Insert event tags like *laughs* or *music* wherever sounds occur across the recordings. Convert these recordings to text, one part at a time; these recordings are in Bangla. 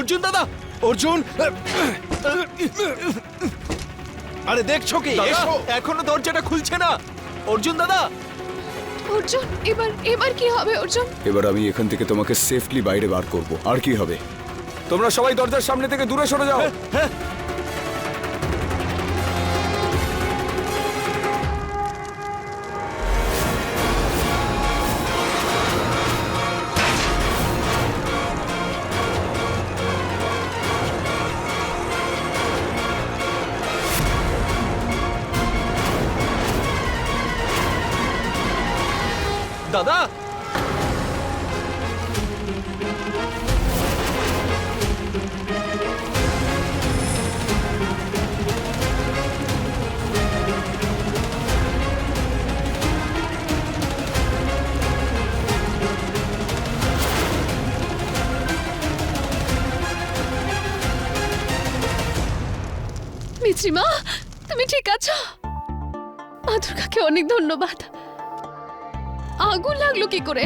অর্জুন দাদা অর্জুন। আরে দেখছ কি? দাদা, এসো। এখনও দরজাটা খুলছে না। অর্জুন দাদা। অর্জুন এবার এবার কি হবে অর্জুন? এবার আমি এখান থেকে তোমাকে সেফলি বাইরে বার করব। আর কি হবে? তোমরা সবাই দরজার সামনে থেকে দূরে সরে যাও। দাদা মিত্রিমা তুমি ঠিক আছো? মা দুর্গাকে অনেক ধন্যবাদ। আগুন লাগল কি করে?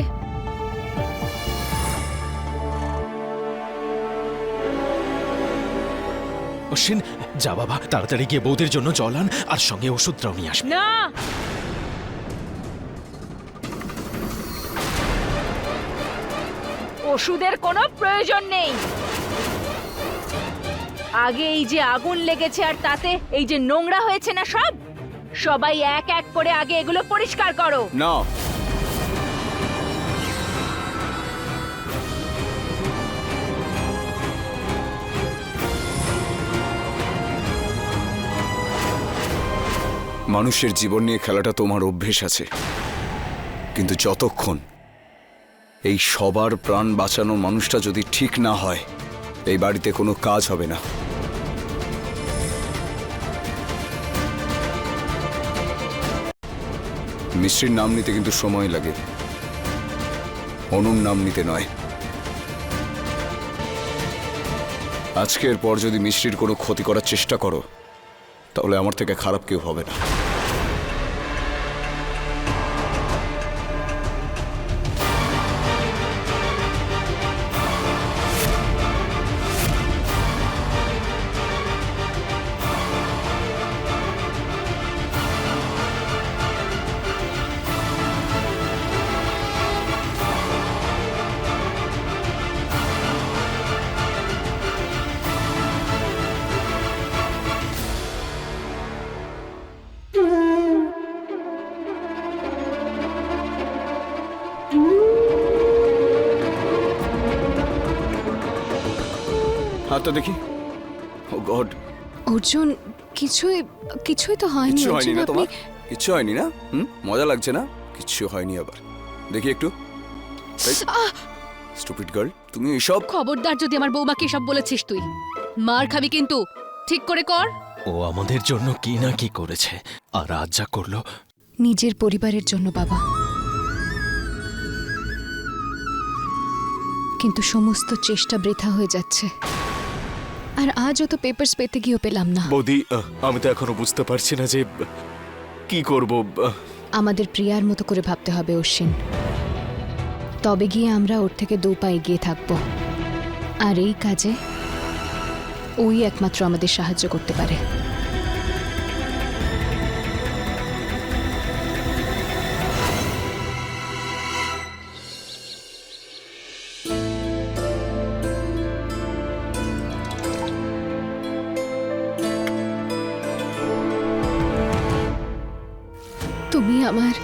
অশ্বিন যা বাবা তাড়াতাড়ি গিয়ে বৌদের জন্য জল আন আর সঙ্গে ওষুধটাও নিয়ে আসবে। না! ওষুধের কোনো প্রয়োজন নেই। আগে এই যে আগুন লেগেছে আর তাতে এই যে নোংরা হয়েছে না সব সবাই এক এক করে আগে এগুলো পরিষ্কার করো। না মানুষের জীবন নিয়ে খেলাটা তোমার অভ্যেস আছে। কিন্তু যতক্ষণ এই সবার প্রাণ বাঁচানোর মানুষটা যদি ঠিক না হয়, এই বাড়িতে কোনো কাজ হবে না। মিশ্রির নাম নিতে কিন্তু সময় লাগে। অনুর নাম নিতে নয়। আজকের পর যদি মিশ্রির কোনো ক্ষতি করার চেষ্টা করো, তাহলে আমার থেকে খারাপ কেউ হবে না। হাতটা দেখি। ও গড অর্জুন কিছুই কিছুই তো হয়নি কিচ্ছু হয়নি অর্জুন না আপনি তোমার? কিচ্ছু হয়নি না? হুম? মজা লাগছে না? কিচ্ছু হয়নি আবার। দেখি একটু। স্টুপিড গার্ল তুমি এসব খবরদার যদি আমার বৌমাকে সব বলেছিস তুই। মার খাবি কিন্তু। ঠিক করে কর। ও আমাদের জন্য কি না কি করেছে। আর আজ যা করল নিজের পরিবারের জন্য বাবা। কিন্তু সমস্ত চেষ্টা বৃথা হয়ে যাচ্ছে। আর আজও তো পেপারস পেতে গিয়েও পেলাম না। বৌদি আমি তো এখনও বুঝতে পারছি না যে কি করব আমাদের প্রিয়ার মতো করে ভাবতে হবে অশ্বিন। তবে গিয়ে আমরা ওর থেকে দু পা এগিয়ে থাকব। আর এই কাজে ওই একমাত্র আমাদের সাহায্য করতে পারে। তুমি আমার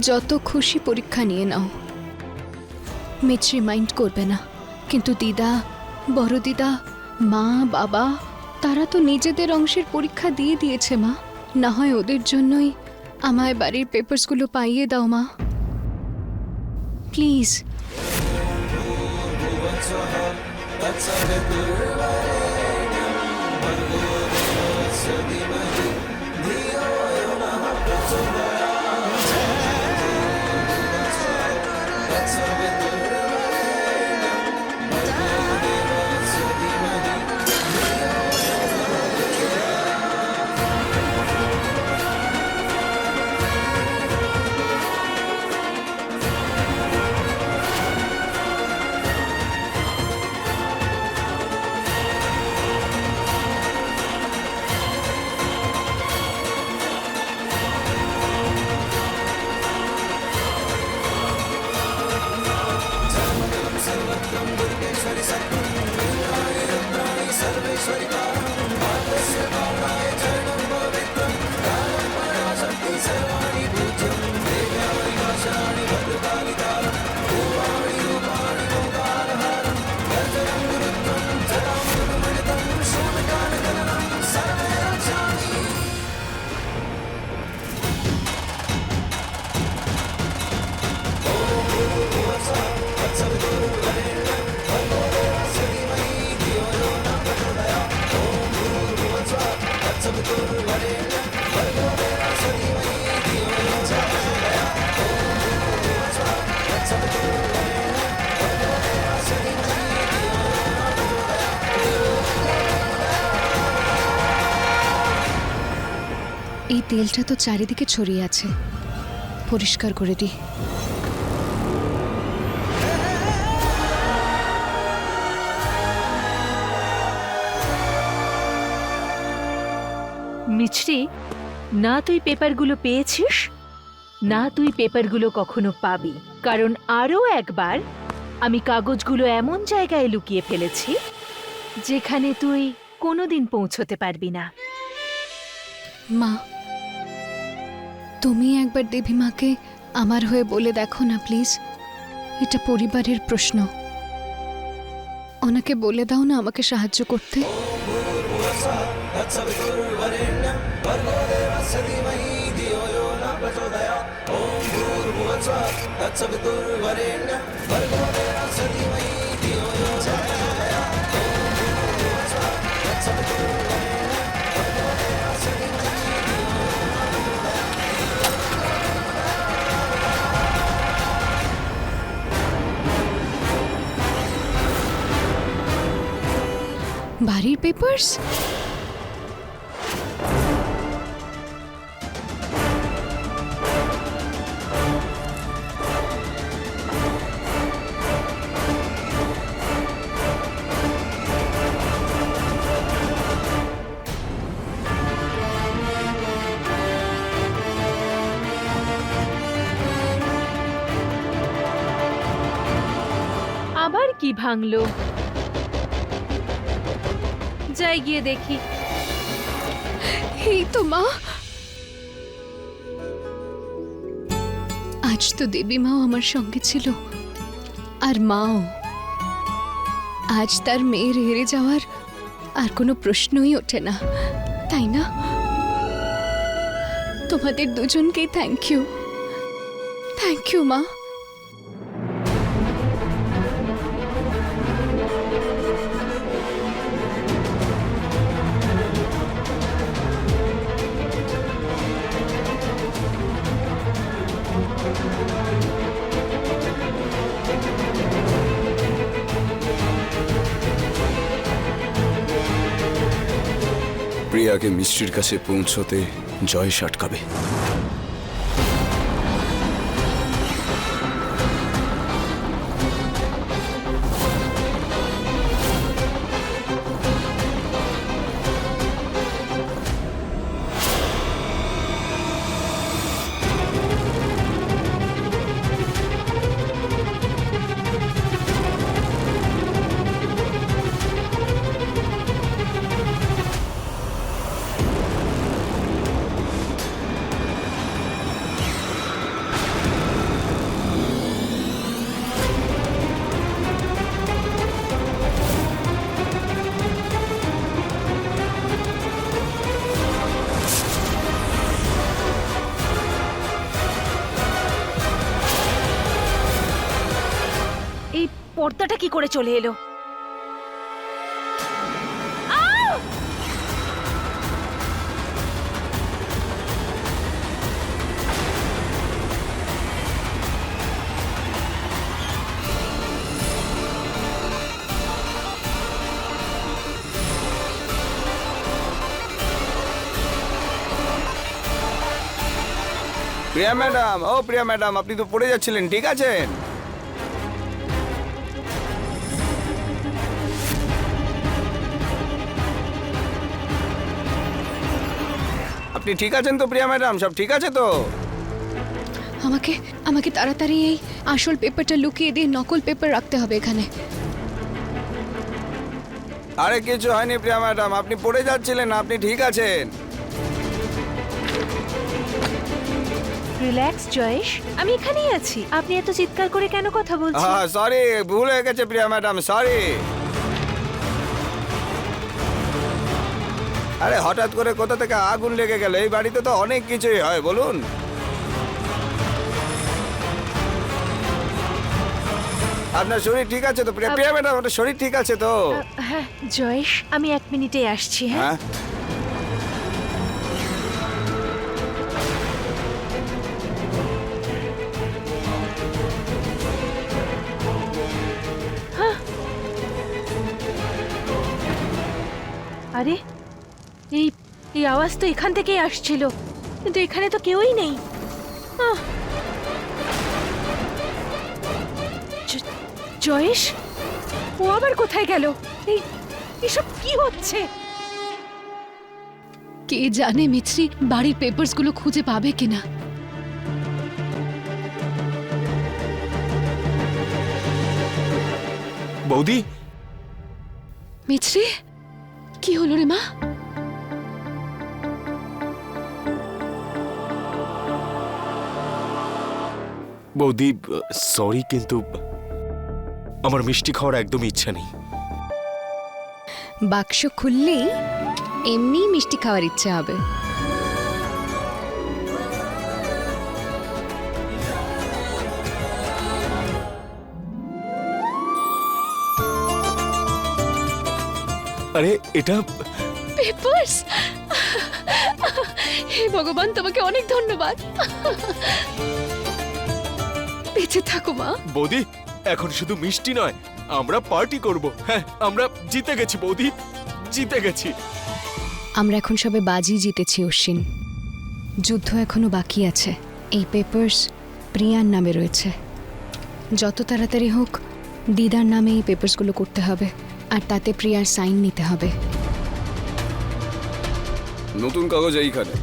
যত খুশি পরীক্ষা নিয়ে নাও। মিছরি মাইন্ড করবে না। কিন্তু দিদা, বড় দিদা, মা, বাবা, তারা তো নিজেদের অংশের পরীক্ষা দিয়ে দিয়েছে, মা। না হয় ওদের জন্যই আমায় বাড়ির পেপারসগুলো পাইয়ে দাও, মা। প্লিজ। তেলটা তো চারিদিকে ছড়িয়ে আছে। পরিষ্কার করে দিই। মিছরি না তুই পেপারগুলো পেয়েছিস? না তুই পেপারগুলো কখনো পাবি? কারণ আরও একবার আমি কাগজগুলো এমন জায়গায় লুকিয়ে ফেলেছি যেখানে তুই কোনোদিন পৌঁছতে পারবি না। মা তুমি একবার দেবী মাকে আমার হয়ে বলে দেখো না, প্লিজ। এটা পরিবারের প্রশ্ন। ওনাকে বলে দাও না আমাকে সাহায্য করতে। বাড়ির পেপার্স আবার কি ভাঙলো? যাই গিয়ে দেখি। এই তো মা। আজ তো দেবী মাও আমার সঙ্গে ছিল, আর মাও। আজ তার মেয়ের হেরে যাওয়ার আর কোনো প্রশ্নই ওঠে না, তাই না? তোমাদের দুজনকেই থ্যাংক ইউ থ্যাংক ইউ মা। প্রিয়াকে মিষ্টির কাছে পৌঁছতে জয় আটকাবে কি করে চলে এলো? প্রিয়া ম্যাডাম, ও প্রিয়া ম্যাডাম, আপনি তো পড়ে যাচ্ছিলেন, ঠিক আছেন? আপনি ঠিক আছেন তো প্রিয়া ম্যাডাম? সব ঠিক আছে তো? আমাকে আমাকে তাড়াতাড়ি এই আসল পেপারটা লুকিয়ে দিয়ে নকল পেপার রাখতে হবে এখানে। আরে কিছু হয়নি প্রিয়া ম্যাডাম আপনি পড়ে যাচ্ছিলেন আপনি ঠিক আছেন। রিল্যাক্স জয়েশ আমি এখানেই আছি। আপনি এত চিৎকার করে কেন কথা বলছেন? হ্যাঁ সরি ভুল হয়ে গেছে প্রিয়া ম্যাডাম সরি আরে হঠাৎ করে কোথা থেকে আগুন লেগে গেল? এই বাড়িতে তো অনেক কিছুই হয় বলুন। আপনার শরীর ঠিক আছে তো? প্রিয়া ম্যাডাম আপনার শরীর ঠিক আছে তো? হ্যাঁ জয়েশ আমি এক মিনিটে আসছি হ্যাঁ? হ্যাঁ। আরে এই এই আওয়াজ তো এখান থেকেই আসছিল কিন্তু এখানে তো কেউই নেই। জয়েশ ও আবার কোথায় গেল? এই এসব কি হচ্ছে? কে জানে মিছরি বাড়ির পেপারসগুলো খুঁজে পাবে কিনা। বৌদি? মিছরি কি হলো রে মা? বৌদি সরি কিন্তু আমার মিষ্টি খাওয়ার একদম ইচ্ছা নেই। বাক্স খুললেই এমনি মিষ্টি খাওয়ার ইচ্ছে হবে। আরে এটা পেপারস? হে ভগবান তোমাকে অনেক ধন্যবাদ। বেঁচে থাকো মা। বৌদি এখন শুধু মিষ্টি নয় আমরা পার্টি করব। হ্যাঁ আমরা জিতে গেছি বৌদি জিতে গেছি। আমরা এখন সবে বাজি জিতেছি অশ্বিন। যুদ্ধ এখনও বাকি আছে। এই পেপারস প্রিয়ার নামে রয়েছে। যত তাড়াতাড়ি হোক দিদার নামে এই পেপারসগুলো করতে হবে আর তাতে প্রিয়ার সাইন নিতে হবে। নতুন কাগজ এইখানে।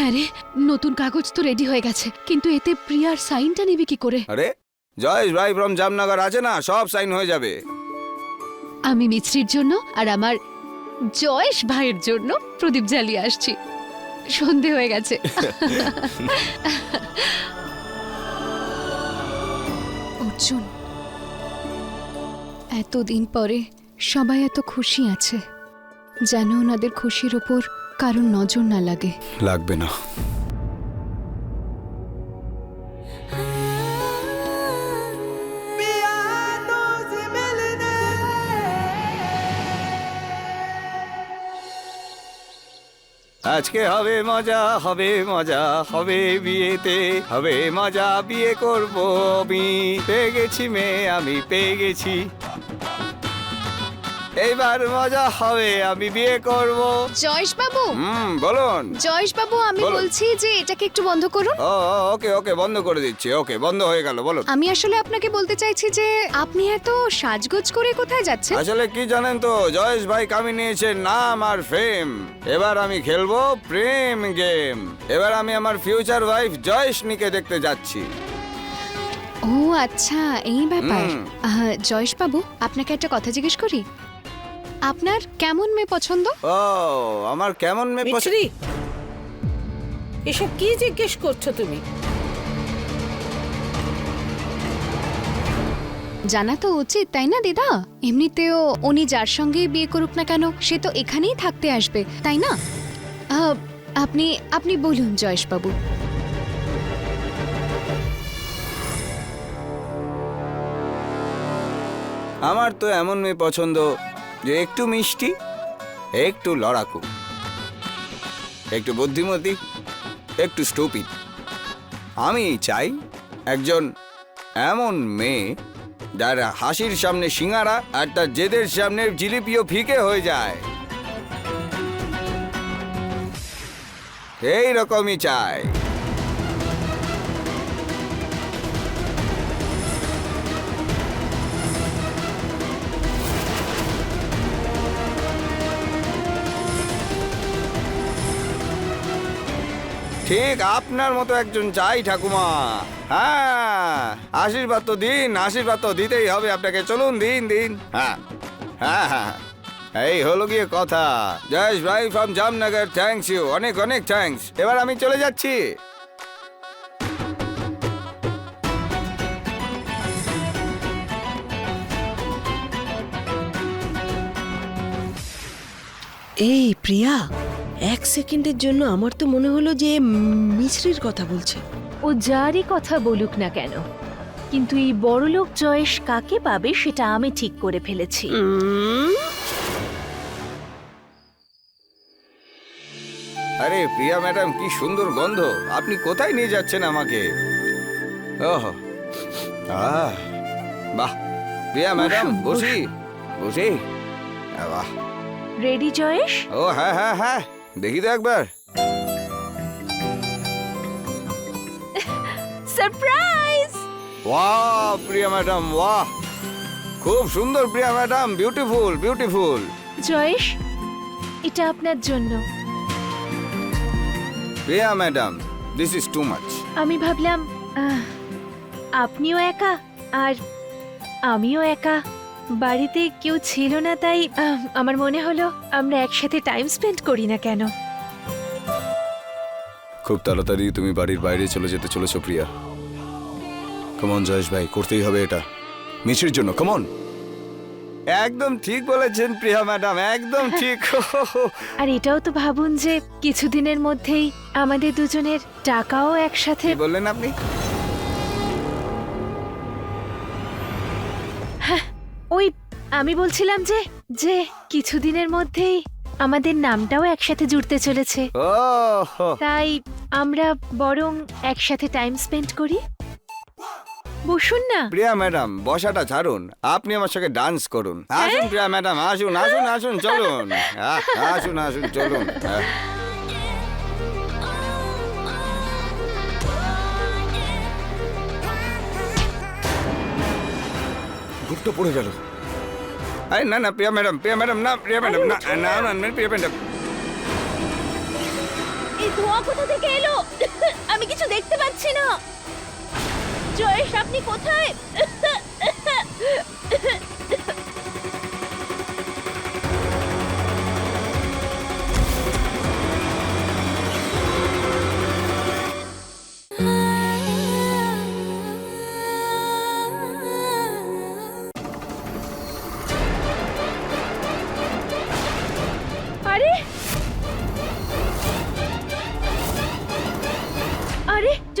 হ্যাঁ রে নতুন কাগজ তো রেডি হয়ে গেছে কিন্তু এতে প্রিয়ার সাইনটা নেবে কি করে? আরে জয়েশ ভাই ফ্রম জামনগর আছে না? সব সাইন হয়ে যাবে। আমি মিছরির জন্য আর আমার জয়েশ ভাইয়ের জন্য প্রদীপ জ্বালিয়ে আসছি। সন্ধে হয়ে গেছে। অর্জুন এতদিন পরে সবাই এত খুশি আছে। যেন ওনাদের খুশির ওপর কারোর নজর না লাগে। লাগবে না। আজকে হবে মজা হবে মজা, হবে বিয়েতে, হবে মজা, বিয়ে করব আমি। পেয়ে গেছি মেয়ে, আমি পেয়ে গেছি। এইবার মজা হবে আমি বিয়ে করব। জয়েশ বাবু হুম বলুন। জয়েশ বাবু আমি বলো। বলছি যে এটাকে একটু বন্ধ করুন। ও ও, ওকে ওকে বন্ধ করে দিচ্ছি ওকে বন্ধ হয়ে গেল বলুন। আমি আসলে আপনাকে বলতে চাইছি যে আপনি এত সাজগোজ করে কোথায় যাচ্ছেন? আসলে কি জানেন তো জয়েশ ভাই কামি নিয়েছেন নাম আর ফেম। এবার আমি খেলব প্রেম গেম। এবার আমি আমার ফিউচার ওয়াইফ জয়েশনিকে দেখতে যাচ্ছি। ও আচ্ছা এই ব্যাপার। হুম। আহ, জয়েশ বাবু আপনাকে একটা কথা জিজ্ঞেস করি? আপনার কেমন মেয়ে পছন্দ? ও আমার কেমন মেয়ে পছন্দ মিছরি! এসব কি জিজ্ঞেস করছ তুমি? জানা তো উচিত তাই না দিদা? এমনিতেও উনি যার সঙ্গেই বিয়ে করুক না কেন সে তো এখানেই থাকতে আসবে তাই না? আহ, আপনি আপনি বলুন জয়েশ বাবু আমার তো এমন মেয়ে পছন্দ যে একটু মিষ্টি, একটু লড়াকু, একটু বুদ্ধিমতী, একটু স্টুপিড। আমি চাই একজন এমন মেয়ে যার হাসির সামনে সিঙ্গারা আর তার জেদের সামনে জিলিপিও ফিকে হয়ে যায়। এই রকমই চাই। ঠিক আপনার মতো একজন চাই, ঠাকুমা। হ্যাঁ আশীর্বাদ তো দিন, আশীর্বাদ তো দিতেই হবে আপনাকে। চলুন, দিন দিন। হ্যাঁ হ্যাঁ হ্যাঁ এই হলো গিয়ে কথা। জয়েশ ভাই ফ্রম জামনগর থ্যাংকস ইউ অনেক অনেক থ্যাঙ্কস এবার আমি চলে যাচ্ছি। এই, প্রিয়া। এক সেকেন্ডের জন্য আমার তো মনে হলো যে মিছরির কথা বলছে। ও যারই কথা বলুক না কেন কিন্তু এই বড়লোক জয়েশ কাকে পাবে সেটা আমি ঠিক করে ফেলেছি। আরে প্রিয়া ম্যাডাম কি সুন্দর গন্ধ। আপনি কোথায় নিয়ে যাচ্ছেন আমাকে? ওহ। আহ, বাহ। প্রিয়া ম্যাডাম বসুন, বসি। বসি। বাহ। রেডি জয়েশ? ও হ্যাঁ হ্যাঁ হ্যাঁ। দেখি তো একবার। সারপ্রাইজ! বাহ প্রিয়া ম্যাডাম বাহ খুব সুন্দর Priya madam beautiful beautiful. Jayesh এটা আপনার জন্য। Priya madam this is too much আমি ভাবলাম আহ, আপনিও একা আর আমিও একা। বাড়িতে কেউ ছিল না তাই আহ, আমার মনে হলো আমরা একসাথে টাইম স্পেন্ড করি না কেন। খুব তাড়াতাড়ি তুমি বাড়ির বাইরে চলে যেতে চলেছো প্রিয়া। কমন জয়েশ ভাই করতেই হবে এটা। মিছির জন্য কমন একদম ঠিক বলেছেন প্রিয়া ম্যাডাম একদম ঠিক। আর এটাও তো ভাবুন যে কিছুদিনের মধ্যেই আমাদের দুজনের টাকাও একসাথে কি বললেন আপনি? আমি বলছিলাম যে যে কিছুদিনের মধ্যেই আমাদের নামটাও একসাথে জুড়তে চলেছে। তাই আমরা বরং একসাথে টাইম স্পেন্ড করি। বসুন না। প্রিয়া ম্যাডাম বসাটা ছাড়ুন। আপনি আমার সঙ্গে ডান্স করুন। আসুন প্রিয়া ম্যাডাম আসুন আসুন আসুন চলুন। আসুন আসুন চলুন। বুকটা পড়ে গেল। আরে না না প্রিয়া ম্যাডাম প্রিয়া ম্যাডাম না প্রিয়া ম্যাডাম না না না না, প্রিয়া ম্যাডাম এই ধোঁয়া কোথা থেকে এলো? আমি কিছু দেখতে পাচ্ছি না। জয়েশ আপনি কোথায়?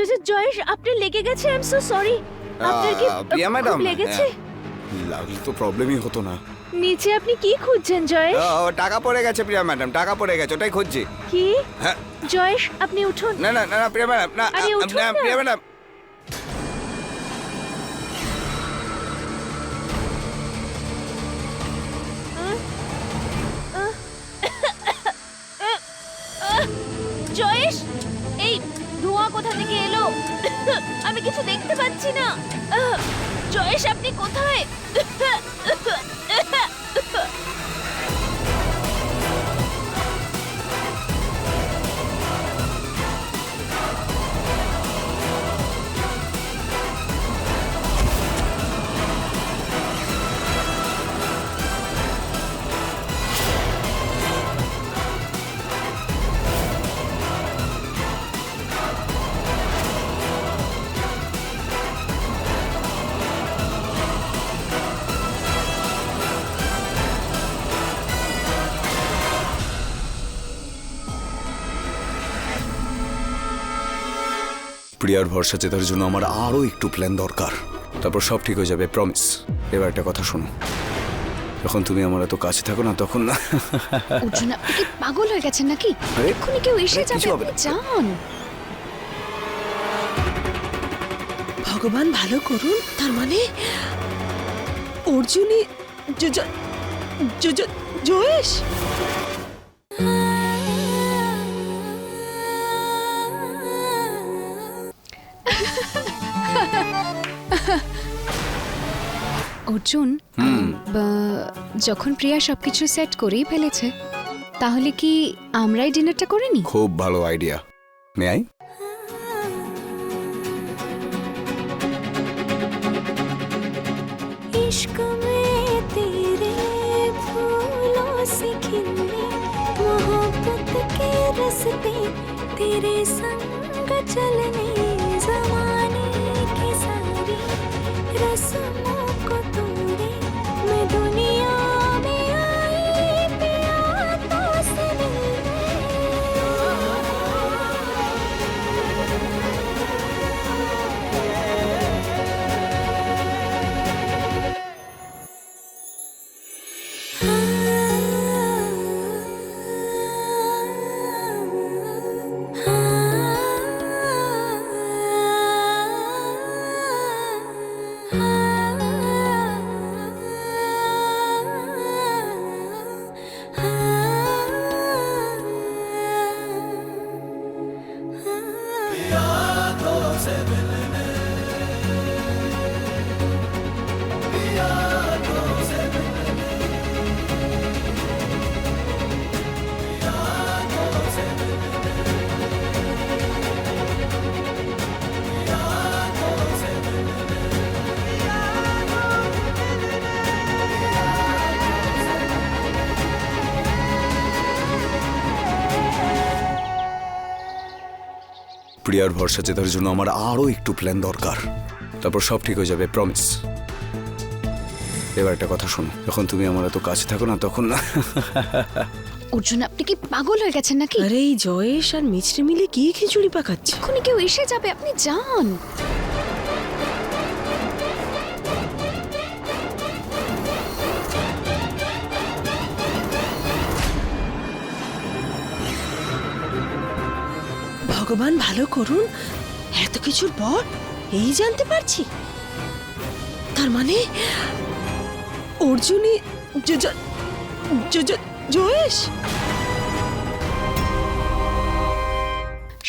জ- জয়েশ আপনি লেগে গেছে আই এম সো সরি আপনার কি প্রিয়া ম্যাডাম লেগেছে? হ্যাঁ, লাগলে তো প্রবলেমই হতো না। নিচে আপনি কি খুঁজছেন জয়েশ ও, টাকা পড়ে গেছে প্রিয়া ম্যাডাম টাকা পড়ে গেছে ওটাই খুঁজছি। কি? হ্যাঁ। জয়েশ আপনি উঠুন। না না না প্রিয়া ম্যাডাম না আপনি উঠুন না, না। প্রিয়া ম্যাডাম পাচ্ছি না। জয়েশ আপনি কোথায়? প্রিয়ার ভরসা জেতার জন্য আমার আরও একটু প্ল্যান দরকার। তারপর সব ঠিক হয়ে যাবে প্রমিস এবার একটা কথা শোনো। যখন তুমি আমার এত কাছে থাকো না তখন না। অর্জুন আপনি কি পাগল হয়ে গেছেন নাকি? আরে, এক্ষুনি কেউ এসে আরে, যাবে আপনি যান। ভগবান ভালো করুন তার মানে অর্জুনই জয়েশ। অর্জুন বা- যখন প্রিয়া সবকিছু সেট করেই ফেলেছে তাহলে কি আমরাই ডিনারটা করে নি খুব ভালো আইডিয়া মে আই इश्क में প্রিয়ার ভরসা জেতার জন্য আমার আরও একটু প্ল্যান দরকার। তারপর সব ঠিক হয়ে যাবে প্রমিস এবার একটা কথা শোনো যখন তুমি আমার এত কাছে থাকো না তখন না *laughs* অর্জুন আপনি কি পাগল হয়ে গেছেন নাকি? আরে এই জয়েশ আর মিছরে মিলে কি খিচুড়ি পাকাচ্ছে? এক্ষুনি কেউ এসে যাবে আপনি যান। ভগবান ভালো করুন। এত কিছুর পর এই জানতে পারছি। তার মানে অর্জুনই জয়েশ?